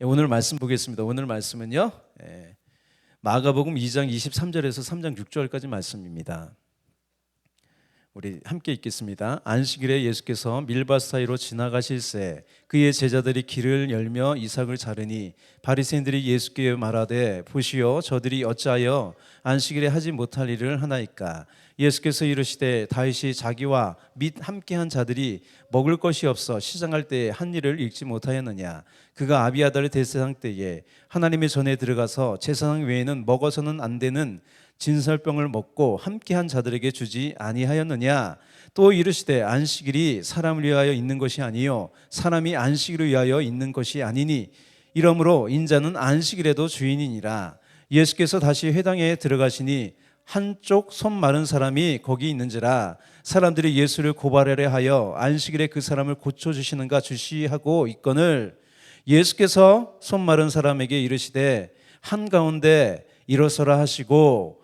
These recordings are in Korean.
예, 오늘 말씀 보겠습니다. 오늘 말씀은요. 예, 마가복음 2장 23절에서 3장 6절까지 말씀입니다. 우리 함께 읽겠습니다. 안식일에 예수께서 밀밭 사이로 지나가실새 그의 제자들이 길을 열며 이삭을 자르니 바리새인들이 예수께 말하되 보시오 저들이 어찌하여 안식일에 하지 못할 일을 하나이까 예수께서 이르시되 다윗이 자기와 및 함께한 자들이 먹을 것이 없어 시장할 때한 일을 읽지 못하였느냐 그가 아비아달 대세상 때에 하나님의 전에 들어가서 제사장 외에는 먹어서는 안 되는 진설병을 먹고 함께한 자들에게 주지 아니하였느냐? 또 이르시되 안식일이 사람을 위하여 있는 것이 아니요 사람이 안식일을 위하여 있는 것이 아니니 이러므로 인자는 안식일에도 주인이니라. 예수께서 다시 회당에 들어가시니 한쪽 손 마른 사람이 거기 있는지라. 사람들이 예수를 고발하려 하여 안식일에 그 사람을 고쳐 주시는가 주시하고 있거늘. 예수께서 손 마른 사람에게 이르시되 한 가운데 일어서라 하시고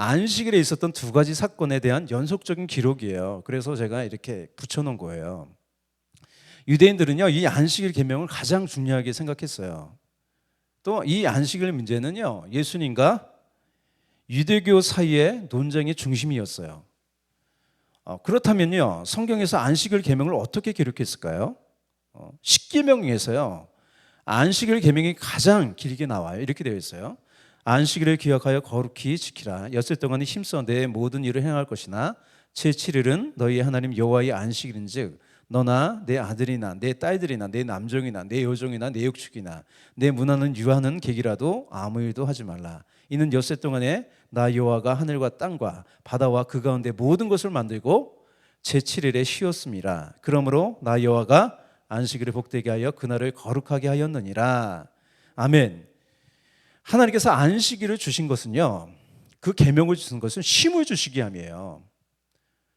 안식일에 있었던 두 가지 사건에 대한 연속적인 기록이에요 그래서 제가 이렇게 붙여놓은 거예요 유대인들은요 이 안식일 계명을 가장 중요하게 생각했어요. 또 이 안식일 문제는요 예수님과 유대교 사이의 논쟁의 중심이었어요. 어, 그렇다면요 성경에서 안식일 계명을 어떻게 기록했을까요? 어, 십계명에서요 안식일 계명이 가장 길게 나와요. 이렇게 되어 있어요. 안식일을 기억하여 거룩히 지키라. 엿새 동안에 힘써 내 모든 일을 행할 것이나 제 7일은 너희 하나님 여호와의 안식일인즉 너나 내 아들이나 내 딸들이나 내 남종이나 내 여종이나 내 육축이나 내 문화는 유하는 계기라도 아무 일도 하지 말라. 이는 엿새 동안에 나 여호와가 하늘과 땅과 바다와 그 가운데 모든 것을 만들고 제 7일에 쉬었습니다. 그러므로 나 여호와가 안식일을 복되게 하여 그날을 거룩하게 하였느니라. 아멘. 하나님께서 안식일을 주신 것은요. 그 계명을 주신 것은 쉼을 주시기 함이에요.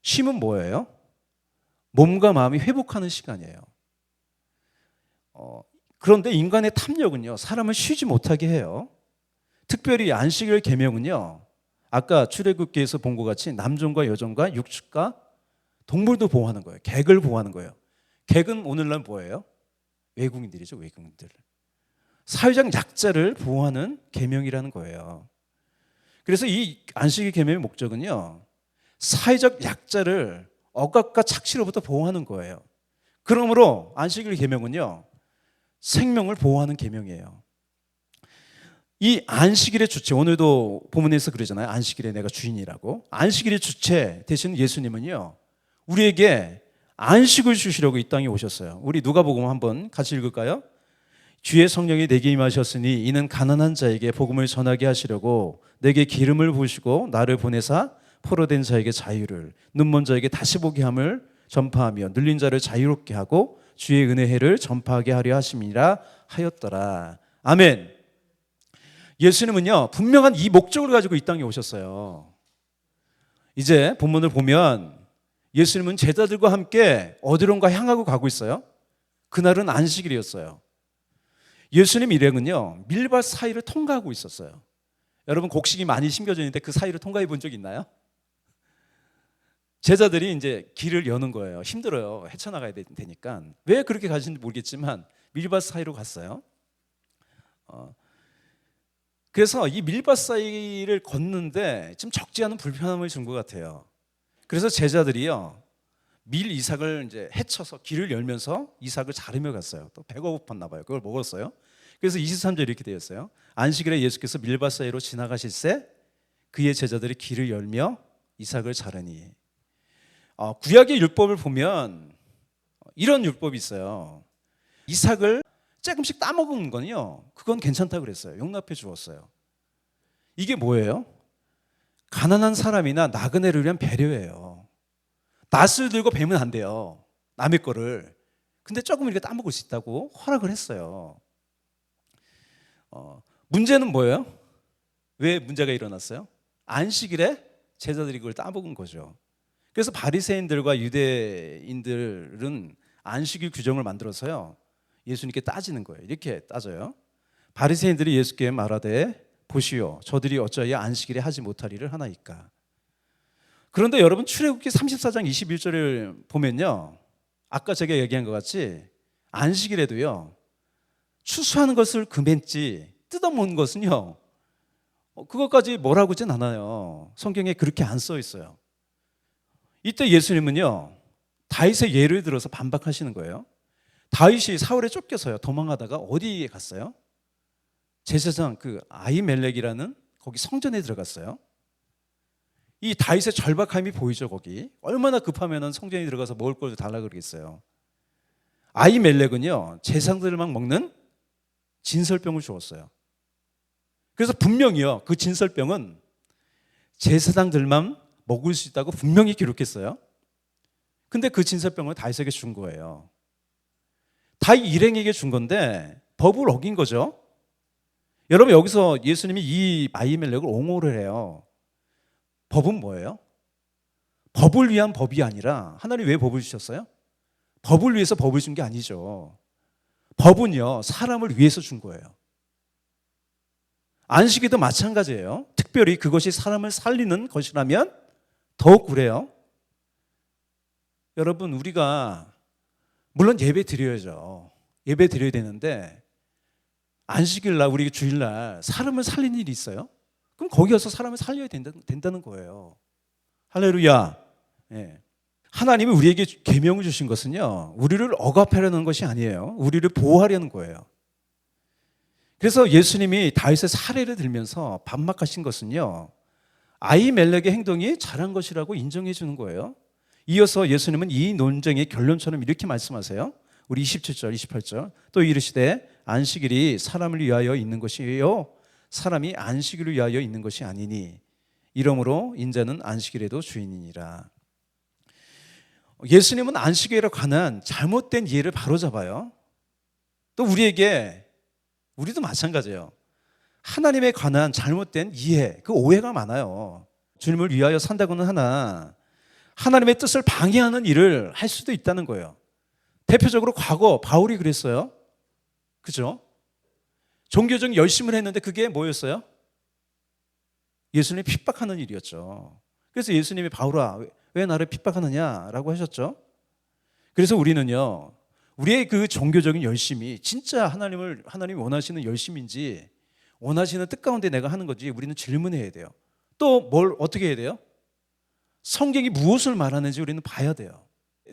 쉼은 뭐예요? 몸과 마음이 회복하는 시간이에요. 어, 그런데 인간의 탐욕은요, 사람을 쉬지 못하게 해요. 특별히 안식일 계명은요, 아까 출애굽기에서 본 것 같이 남종과 여종과 육축과 동물도 보호하는 거예요. 객을 보호하는 거예요. 객은 오늘날 뭐예요? 외국인들이죠, 외국인들. 사회적 약자를 보호하는 계명이라는 거예요. 그래서 이 안식일 계명의 목적은요, 사회적 약자를 억압과 착취로부터 보호하는 거예요. 그러므로 안식일 계명은요. 생명을 보호하는 계명이에요. 이 안식일의 주체 오늘도 본문에서 그러잖아요. 안식일에 내가 주인이라고. 안식일의 주체 대신 예수님은요. 우리에게 안식을 주시려고 이 땅에 오셨어요. 우리 누가복음 한번 같이 읽을까요? 주의 성령이 내게 임하셨으니 이는 가난한 자에게 복음을 전하게 하시려고 내게 기름을 부으시고 나를 보내사 포로된 자에게 자유를 눈먼 자에게 다시 보게 함을 전파하며 눌린 자를 자유롭게 하고 주의 은혜를 전파하게 하려 하심이라 하였더라. 아멘. 예수님은요 분명한 이 목적을 가지고 이 땅에 오셨어요. 이제 본문을 보면 예수님은 제자들과 함께 어디론가 향하고 가고 있어요. 그날은 안식일이었어요. 예수님 일행은요 밀밭 사이를 통과하고 있었어요. 여러분 곡식이 많이 심겨져 있는데 그 사이를 통과해 본 적 있나요? 제자들이 이제 길을 여는 거예요. 힘들어요. 헤쳐나가야 되니까. 왜 그렇게 가시는지 모르겠지만 밀밭 사이로 갔어요. 어, 그래서 이 밀밭 사이를 걷는데 좀 적지 않은 불편함을 준 것 같아요. 그래서 제자들이요. 밀 이삭을 이제 헤쳐서 길을 열면서 이삭을 자르며 갔어요. 또 배가 고팠나 봐요. 그걸 먹었어요. 그래서 23절 이렇게 되었어요. 안식일에 예수께서 밀밭 사이로 지나가실새 그의 제자들이 길을 열며 이삭을 자르니 어, 구약의 율법을 보면 이런 율법이 있어요. 이삭을 조금씩 따먹은 거는요. 그건 괜찮다고 그랬어요. 용납해 주었어요. 이게 뭐예요? 가난한 사람이나 나그네를 위한 배려예요. 낫을 들고 베면 안 돼요. 남의 거를. 근데 조금 이렇게 따먹을 수 있다고 허락을 했어요. 어, 문제는 뭐예요? 왜 문제가 일어났어요? 안식일에 제자들이 그걸 따먹은 거죠. 그래서 바리새인들과 유대인들은 안식일 규정을 만들어서요. 예수님께 따지는 거예요. 이렇게 따져요. 바리새인들이 예수께 말하되 보시오 저들이 어찌하여 안식일에 하지 못할 일을 하나이까. 그런데 여러분 출애굽기 34장 21절을 보면요. 아까 제가 얘기한 것 같이 안식일에도요. 추수하는 것을 금했지 뜯어먹는 것은요. 어, 그것까지 뭐라고 하진 않아요. 성경에 그렇게 안 써 있어요. 이때 예수님은요. 다윗의 예를 들어서 반박하시는 거예요. 다윗이 사울에 쫓겨서요. 도망하다가 어디에 갔어요? 제사장 그 아이멜렉이라는 거기 성전에 들어갔어요. 이 다윗의 절박함이 보이죠 거기. 얼마나 급하면은 성전에 들어가서 먹을 걸 달라 그러겠어요. 아이멜렉은요 제상들을 막 먹는 진설병을 주었어요. 그래서 분명히요 그 진설병은 제사장들만 먹을 수 있다고 분명히 기록했어요. 근데 그 진설병을 다윗에게 준 거예요. 다윗 일행에게 준 건데 법을 어긴 거죠. 여러분 여기서 예수님이 이 아이멜렉을 옹호를 해요. 법은 뭐예요? 법을 위한 법이 아니라 하나님 왜 법을 주셨어요? 법을 위해서 법을 준 게 아니죠. 법은요 사람을 위해서 준 거예요. 안식일도 마찬가지예요. 특별히 그것이 사람을 살리는 것이라면 더욱 그래요. 여러분 우리가 물론 예배 드려야죠. 예배 드려야 되는데 안식일 날 우리 주일 날 사람을 살리는 일이 있어요. 그럼 거기 가서 사람을 살려야 된다, 된다는 거예요. 할렐루야. 예. 하나님이 우리에게 계명을 주신 것은요. 우리를 억압하려는 것이 아니에요. 우리를 보호하려는 거예요. 그래서 예수님이 다윗의 사례를 들면서 반박하신 것은요. 아이멜렉의 행동이 잘한 것이라고 인정해 주는 거예요. 이어서 예수님은 이 논쟁의 결론처럼 이렇게 말씀하세요. 우리 27절, 28절. 또 이르시되 안식일이 사람을 위하여 있는 것이요 사람이 안식일을 위하여 있는 것이 아니니 이러므로 인자는 안식일에도 주인이니라. 예수님은 안식일에 관한 잘못된 이해를 바로잡아요. 또 우리에게 우리도 마찬가지예요. 하나님에 관한 잘못된 이해, 그 오해가 많아요. 주님을 위하여 산다고는 하나 하나님의 뜻을 방해하는 일을 할 수도 있다는 거예요. 대표적으로 과거 바울이 그랬어요. 그죠? 종교적 열심을 했는데 그게 뭐였어요? 예수님 핍박하는 일이었죠. 그래서 예수님이 바울아 왜 나를 핍박하느냐라고 하셨죠. 그래서 우리는요 우리의 그 종교적인 열심이 진짜 하나님을 하나님이 원하시는 열심인지 원하시는 뜻 가운데 내가 하는 건지 우리는 질문해야 돼요. 또 뭘 어떻게 해야 돼요? 성경이 무엇을 말하는지 우리는 봐야 돼요.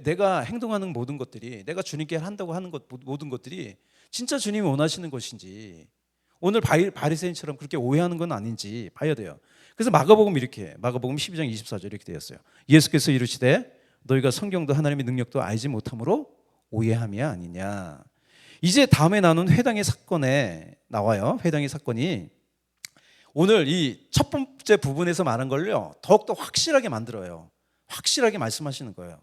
내가 행동하는 모든 것들이 내가 주님께 한다고 하는 것 모든 것들이 진짜 주님이 원하시는 것인지 오늘 바리, 바리새인처럼 그렇게 오해하는 건 아닌지 봐야 돼요. 그래서 마가복음 이렇게 마가복음 12장 24절 이렇게 되었어요. 예수께서 이르시되 너희가 성경도 하나님의 능력도 알지 못함으로 오해함이 아니냐. 이제 다음에 나눈 회당의 사건에 나와요. 회당의 사건이 오늘 이 첫 번째 부분에서 말한 걸요 더욱더 확실하게 만들어요. 확실하게 말씀하시는 거예요.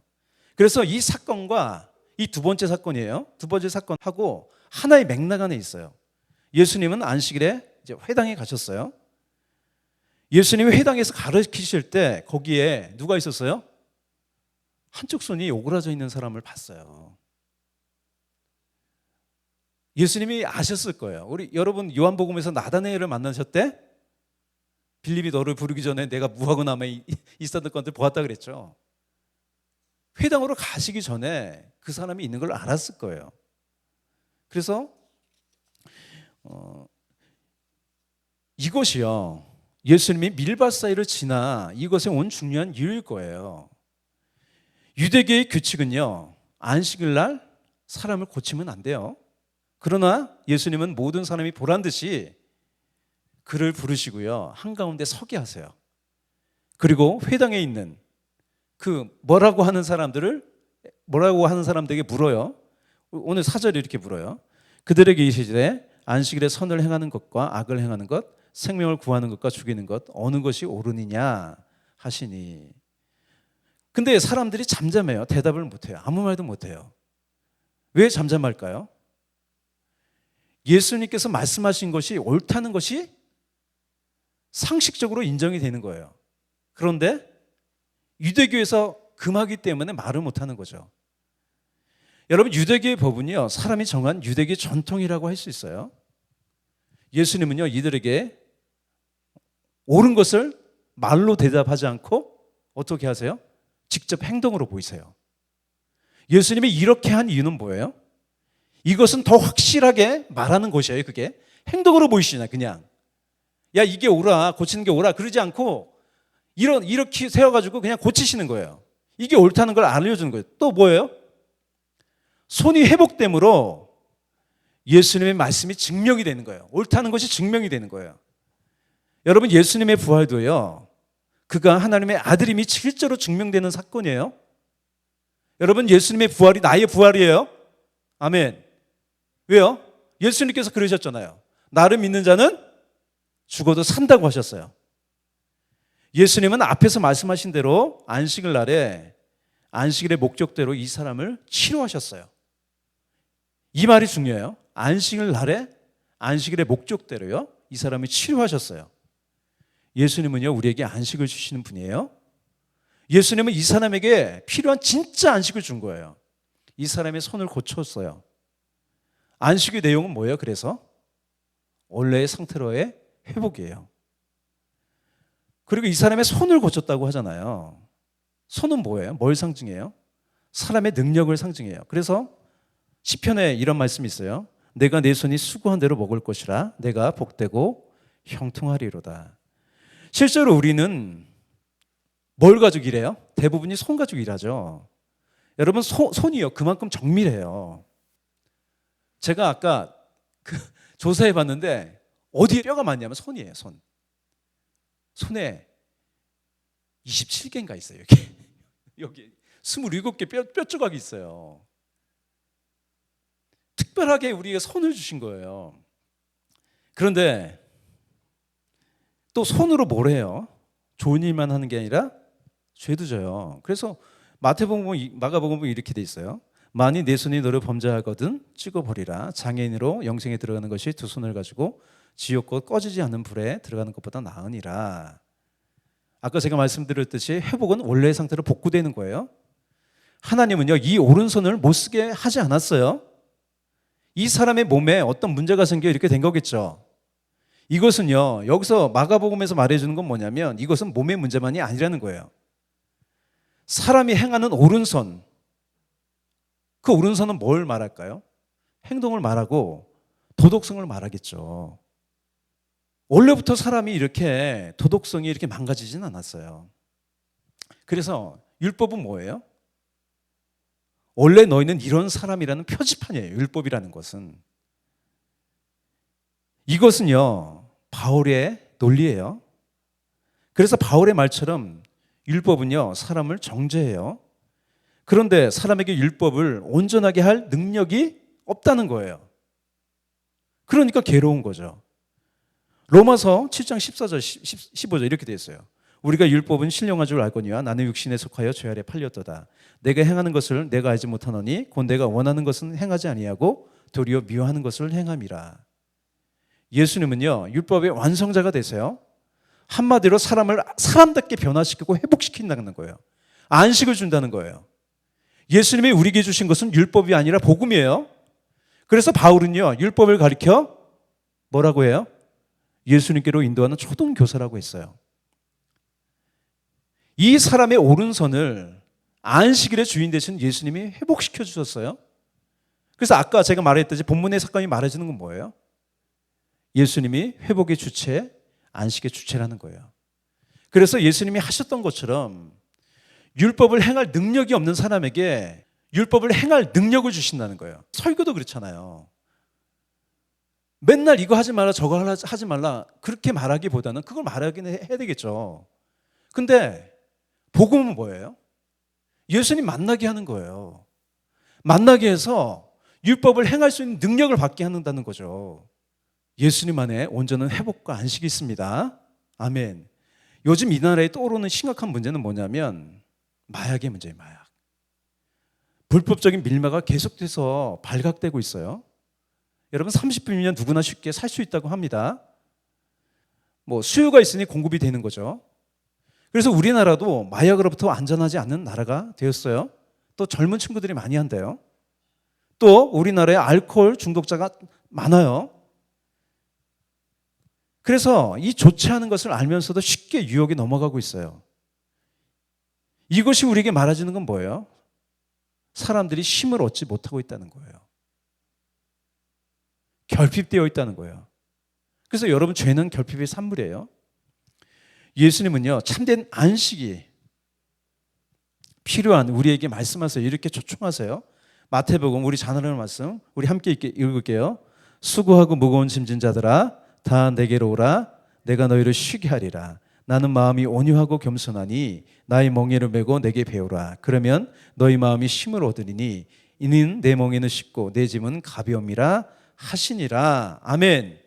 그래서 이 사건과 이 두 번째 사건이에요. 두 번째 사건하고 하나의 맥락 안에 있어요. 예수님은 안식일에 이제 회당에 가셨어요. 예수님이 회당에서 가르치실 때 거기에 누가 있었어요? 한쪽 손이 오그라져 있는 사람을 봤어요. 예수님이 아셨을 거예요. 우리 여러분 요한복음에서 나다네엘을 만나셨대? 빌립이 너를 부르기 전에 내가 무하고 남아 있었던 것들 보았다 그랬죠. 회당으로 가시기 전에 그 사람이 있는 걸 알았을 거예요. 그래서 어, 이것이요 예수님이 밀밭 사이를 지나 이것에 온 중요한 이유일 거예요. 유대계의 규칙은요 안식일 날 사람을 고치면 안 돼요. 그러나 예수님은 모든 사람이 보란 듯이 그를 부르시고요 한가운데 서게 하세요. 그리고 회당에 있는 그 뭐라고 하는 사람들을 뭐라고 하는 사람들에게 물어요. 오늘 사절이 이렇게 물어요. 그들에게 이르시되 안식일에 선을 행하는 것과 악을 행하는 것, 생명을 구하는 것과 죽이는 것 어느 것이 옳으니냐 하시니. 근데 사람들이 잠잠해요. 대답을 못 해요. 아무 말도 못 해요. 왜 잠잠할까요? 예수님께서 말씀하신 것이 옳다는 것이 상식적으로 인정이 되는 거예요. 그런데 유대교에서 금하기 때문에 말을 못 하는 거죠. 여러분 유대교의 법은요 사람이 정한 유대교 전통이라고 할 수 있어요. 예수님은요 이들에게 옳은 것을 말로 대답하지 않고 어떻게 하세요? 직접 행동으로 보이세요. 예수님이 이렇게 한 이유는 뭐예요? 이것은 더 확실하게 말하는 것이에요. 그게 행동으로 보이시나 그냥 야 이게 옳아 고치는 게 옳아 그러지 않고 이런 이렇게 세워가지고 그냥 고치시는 거예요. 이게 옳다는 걸 알려주는 거예요. 또 뭐예요? 손이 회복됨으로 예수님의 말씀이 증명이 되는 거예요. 옳다는 것이 증명이 되는 거예요. 여러분 예수님의 부활도요. 그가 하나님의 아들임이 실제로 증명되는 사건이에요. 여러분 예수님의 부활이 나의 부활이에요. 아멘. 왜요? 예수님께서 그러셨잖아요. 나를 믿는 자는 죽어도 산다고 하셨어요. 예수님은 앞에서 말씀하신 대로 안식일 날에 안식일의 목적대로 이 사람을 치료하셨어요. 이 말이 중요해요. 안식일 날에 안식일의 목적대로요. 이 사람을 치료하셨어요. 예수님은요, 우리에게 안식을 주시는 분이에요. 예수님은 이 사람에게 필요한 진짜 안식을 준 거예요. 이 사람의 손을 고쳤어요. 안식의 내용은 뭐예요? 그래서 원래의 상태로의 회복이에요. 그리고 이 사람의 손을 고쳤다고 하잖아요. 손은 뭐예요? 뭘 상징해요? 사람의 능력을 상징해요. 그래서 시편에 이런 말씀이 있어요. 내가 내 손이 수고한 대로 먹을 것이라 내가 복되고 형통하리로다. 실제로 우리는 뭘 가지고 일해요? 대부분이 손 가지고 일하죠. 여러분 소, 손이요 그만큼 정밀해요. 제가 아까 그 조사해 봤는데 어디에 뼈가 많냐면 손이에요 손. 손에 27개인가 있어요 여기 여기 27개 뼈, 뼈 조각이 있어요. 특별하게 우리가 손을 주신 거예요. 그런데 또 손으로 뭘 해요? 좋은 일만 하는 게 아니라 죄도 져요. 그래서 마태복음, 마가복음 이렇게 돼 있어요. 만이 내 손이 너를 범죄하거든 찍어버리라. 장애인으로 영생에 들어가는 것이 두 손을 가지고 지옥과 꺼지지 않는 불에 들어가는 것보다 나으니라. 아까 제가 말씀드렸듯이 회복은 원래의 상태로 복구되는 거예요. 하나님은요 이 오른손을 못 쓰게 하지 않았어요. 이 사람의 몸에 어떤 문제가 생겨 이렇게 된 거겠죠. 이것은요, 여기서 마가복음에서 말해주는 건 뭐냐면 이것은 몸의 문제만이 아니라는 거예요. 사람이 행하는 오른손, 그 오른손은 뭘 말할까요? 행동을 말하고 도덕성을 말하겠죠. 원래부터 사람이 이렇게 도덕성이 이렇게 망가지진 않았어요. 그래서 율법은 뭐예요? 원래 너희는 이런 사람이라는 표지판이에요. 율법이라는 것은. 이것은요, 바울의 논리예요. 그래서 바울의 말처럼 율법은요, 사람을 정죄해요. 그런데 사람에게 율법을 온전하게 할 능력이 없다는 거예요. 그러니까 괴로운 거죠. 로마서 7장 14절, 15절 이렇게 되어 있어요. 우리가 율법은 신령한 줄 알거니와 나는 육신에 속하여 죄 아래 팔렸도다. 내가 행하는 것을 내가 알지 못하노니 곧 내가 원하는 것은 행하지 아니하고 도리어 미워하는 것을 행함이라. 예수님은요 율법의 완성자가 되세요. 한마디로 사람을 사람답게 변화시키고 회복시킨다는 거예요. 안식을 준다는 거예요. 예수님이 우리에게 주신 것은 율법이 아니라 복음이에요. 그래서 바울은요 율법을 가리켜 뭐라고 해요? 예수님께로 인도하는 초등 교사라고 했어요. 이 사람의 오른손을 안식일의 주인 되신 예수님이 회복시켜 주셨어요. 그래서 아까 제가 말했듯이 본문의 사건이 말해주는 건 뭐예요? 예수님이 회복의 주체, 안식의 주체라는 거예요. 그래서 예수님이 하셨던 것처럼 율법을 행할 능력이 없는 사람에게 율법을 행할 능력을 주신다는 거예요. 설교도 그렇잖아요. 맨날 이거 하지 말라 저거 하지 말라 그렇게 말하기보다는 그걸 말하긴 해야 되겠죠. 근데 복음은 뭐예요? 예수님 만나게 하는 거예요. 만나게 해서 율법을 행할 수 있는 능력을 받게 하는다는 거죠. 예수님 안에 온전한 회복과 안식이 있습니다. 아멘. 요즘 이 나라에 떠오르는 심각한 문제는 뭐냐면 마약의 문제예요, 마약. 불법적인 밀매가 계속돼서 발각되고 있어요. 여러분 30분이면 누구나 쉽게 살 수 있다고 합니다. 뭐 수요가 있으니 공급이 되는 거죠. 그래서 우리나라도 마약으로부터 안전하지 않는 나라가 되었어요. 또 젊은 친구들이 많이 한대요. 또 우리나라에 알코올 중독자가 많아요. 그래서 이 좋지 않은 것을 알면서도 쉽게 유혹에 넘어가고 있어요. 이것이 우리에게 말해주는 건 뭐예요? 사람들이 힘을 얻지 못하고 있다는 거예요. 결핍되어 있다는 거예요. 그래서 여러분 죄는 결핍의 산물이에요. 예수님은요 참된 안식이 필요한 우리에게 말씀하세요. 이렇게 초청하세요. 마태복음 우리 자나는 말씀 우리 함께 읽을게요. 수고하고 무거운 짐진 자들아 다 내게로 오라 내가 너희를 쉬게 하리라. 나는 마음이 온유하고 겸손하니 나의 멍에를 메고 내게 배우라. 그러면 너희 마음이 힘을 얻으리니 이는 내 멍에는 쉽고 내 짐은 가벼움이라 하시니라. 아멘.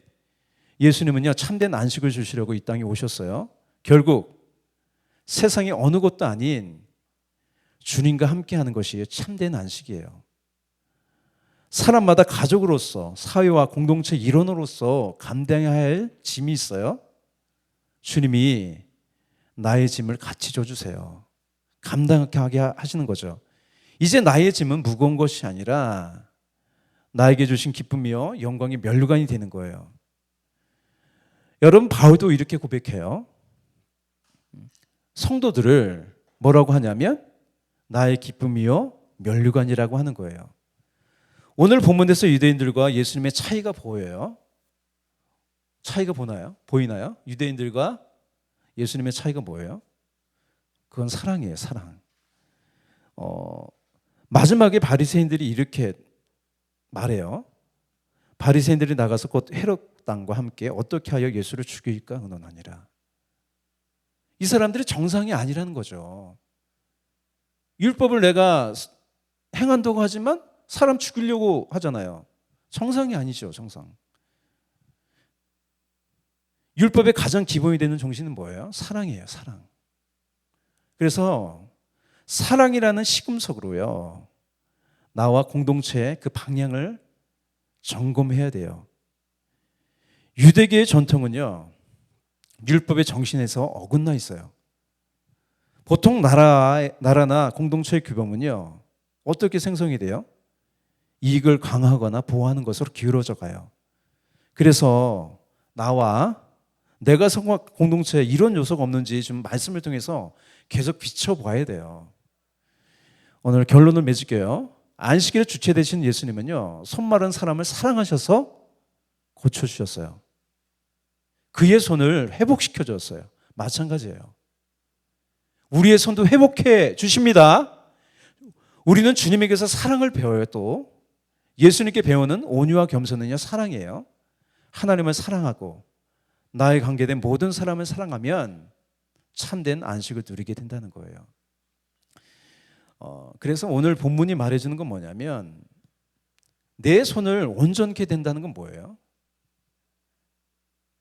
예수님은요 참된 안식을 주시려고 이 땅에 오셨어요. 결국 세상의 어느 곳도 아닌 주님과 함께하는 것이 참된 안식이에요. 사람마다 가족으로서 사회와 공동체 일원으로서 감당해야 할 짐이 있어요. 주님이 나의 짐을 같이 져주세요. 감당하게 하시는 거죠. 이제 나의 짐은 무거운 것이 아니라 나에게 주신 기쁨이요 영광이 멸류관이 되는 거예요. 여러분 바울도 이렇게 고백해요. 성도들을 뭐라고 하냐면 나의 기쁨이요 멸류관이라고 하는 거예요. 오늘 본문에서 유대인들과 예수님의 차이가 보여요. 차이가 보나요? 보이나요? 유대인들과 예수님의 차이가 뭐예요? 그건 사랑이에요, 사랑. 어, 마지막에 바리새인들이 이렇게 말해요. 바리새인들이 나가서 곧 헤롯 땅과 함께 어떻게 하여 예수를 죽일까 의논하니라. 이 사람들이 정상이 아니라는 거죠. 율법을 내가 행한다고 하지만 사람 죽이려고 하잖아요. 정상이 아니죠, 정상. 율법의 가장 기본이 되는 정신은 뭐예요? 사랑이에요, 사랑. 그래서 사랑이라는 시금석으로요. 나와 공동체의 그 방향을 점검해야 돼요. 유대계의 전통은요. 율법의 정신에서 어긋나 있어요. 보통 나라, 나라나 공동체의 규범은요. 어떻게 생성이 돼요? 이익을 강화하거나 보호하는 것으로 기울어져 가요. 그래서 나와 내가 성과 공동체에 이런 요소가 없는지 좀 말씀을 통해서 계속 비춰봐야 돼요. 오늘 결론을 맺을게요. 안식일에 주체 되신 예수님은요, 손 마른 사람을 사랑하셔서 고쳐주셨어요. 그의 손을 회복시켜 줬어요. 마찬가지예요. 우리의 손도 회복해 주십니다. 우리는 주님에게서 사랑을 배워요, 또. 예수님께 배우는 온유와 겸손은요 사랑이에요. 하나님을 사랑하고 나의 관계된 모든 사람을 사랑하면 참된 안식을 누리게 된다는 거예요. 어, 그래서 오늘 본문이 말해주는 건 뭐냐면 내 손을 온전케 된다는 건 뭐예요?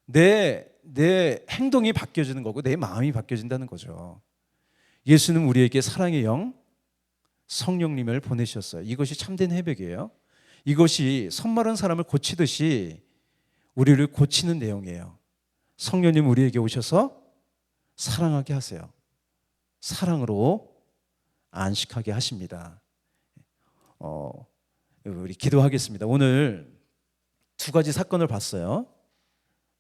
내, 내 행동이 바뀌어지는 거고 내 마음이 바뀌어진다는 거죠. 예수는 우리에게 사랑의 영, 성령님을 보내셨어요. 이것이 참된 회복이에요. 이것이 선마른 사람을 고치듯이 우리를 고치는 내용이에요. 성령님 우리에게 오셔서 사랑하게 하세요. 사랑으로 안식하게 하십니다. 어, 우리 기도하겠습니다. 오늘 두 가지 사건을 봤어요.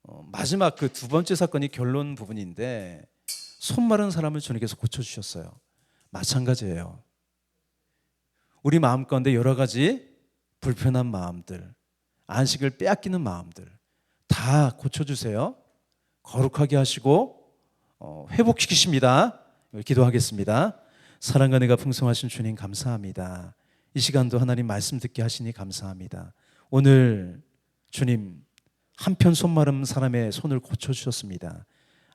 어, 마지막 그 두 번째 사건이 결론 부분인데 손 마른 사람을 주님께서 고쳐 주셨어요. 마찬가지예요. 우리 마음 가운데 여러 가지 불편한 마음들, 안식을 빼앗기는 마음들 다 고쳐 주세요. 거룩하게 하시고 어, 회복시키십니다. 기도하겠습니다. 사랑과 내가 풍성하신 주님 감사합니다. 이 시간도 하나님 말씀 듣게 하시니 감사합니다. 오늘 주님 한편 손마름 사람의 손을 고쳐주셨습니다.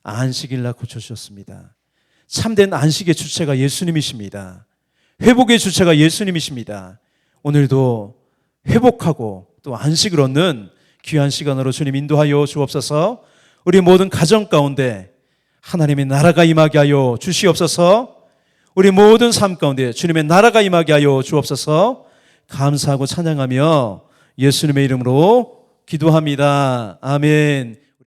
안식일 날 고쳐주셨습니다. 참된 안식의 주체가 예수님이십니다. 회복의 주체가 예수님이십니다. 오늘도 회복하고 또 안식을 얻는 귀한 시간으로 주님 인도하여 주옵소서. 우리 모든 가정 가운데 하나님의 나라가 임하게 하여 주시옵소서. 우리 모든 삶 가운데 주님의 나라가 임하게 하여 주옵소서. 감사하고 찬양하며 예수님의 이름으로 기도합니다. 아멘.